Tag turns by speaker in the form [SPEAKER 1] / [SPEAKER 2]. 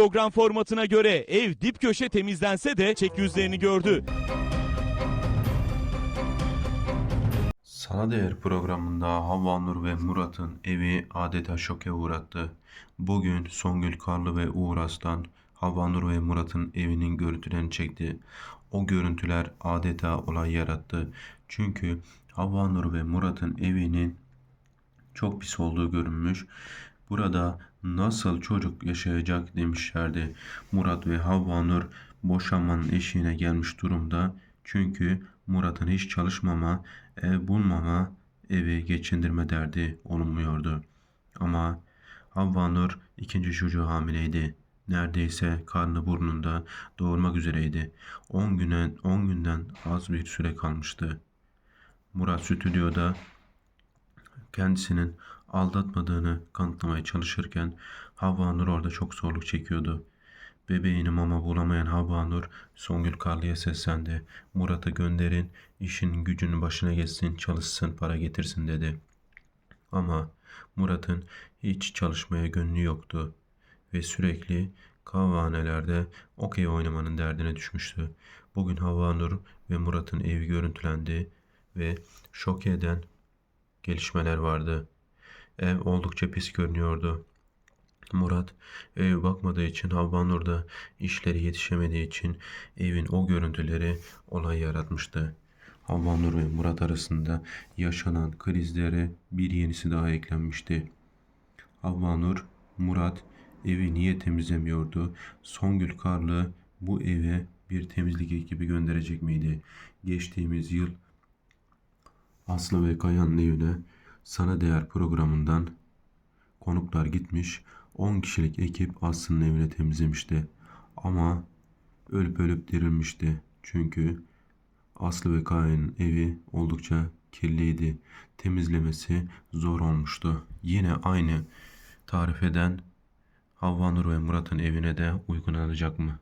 [SPEAKER 1] Program formatına göre ev dip köşe temizlense de çek yüzlerini gördü.
[SPEAKER 2] Sana Değer programında Havva Nur ve Murat'ın evi adeta şoke uğrattı. Bugün Songül Karlı ve Uğur Aslan Havva Nur ve Murat'ın evinin görüntülerini çekti. O görüntüler adeta olay yarattı. Çünkü Havva Nur ve Murat'ın evinin çok pis olduğu görünmüş. Burada nasıl çocuk yaşayacak demişlerdi. Murat ve Havva Nur boşanmanın eşiğine gelmiş durumda. Çünkü Murat'ın hiç çalışmama, ev bulmama, evi geçindirme derdi olunmuyordu. Ama Havva Nur ikinci çocuğu hamileydi. Neredeyse karnı burnunda doğurmak üzereydi. 10 güne 10 günden az bir süre kalmıştı. Murat stüdyoda kendisinin aldatmadığını kanıtlamaya çalışırken Havva Nur orada çok zorluk çekiyordu. Bebeğini mama bulamayan Havva Nur Songül Karlı'ya seslendi. Murat'ı gönderin, işin gücünün başına geçsin, çalışsın, para getirsin dedi. Ama Murat'ın hiç çalışmaya gönlü yoktu ve sürekli kahvehanelerde okey oynamanın derdine düşmüştü. Bugün Havva Nur ve Murat'ın evi görüntülendi ve şok eden gelişmeler vardı. Ev oldukça pis görünüyordu. Murat eve bakmadığı için Havva Nur da işleri yetişemediği için evin o görüntüleri olay yaratmıştı. Havva Nur ve Murat arasında yaşanan krizlere bir yenisi daha eklenmişti. Havva Nur, Murat evi niye temizlemiyordu? Songül Karlı bu eve bir temizlik ekibi gönderecek miydi? Geçtiğimiz yıl Aslı ve Kaya'nın evine Sana Değer programından konuklar gitmiş. 10 kişilik ekip Aslı'nın evine temizlemişti. Ama ölüp ölüp dirilmişti. Çünkü Aslı ve Kaya'nın evi oldukça kirliydi. Temizlemesi zor olmuştu. Yine aynı tarif eden Havva Nur ve Murat'ın evine de uygulanacak mı?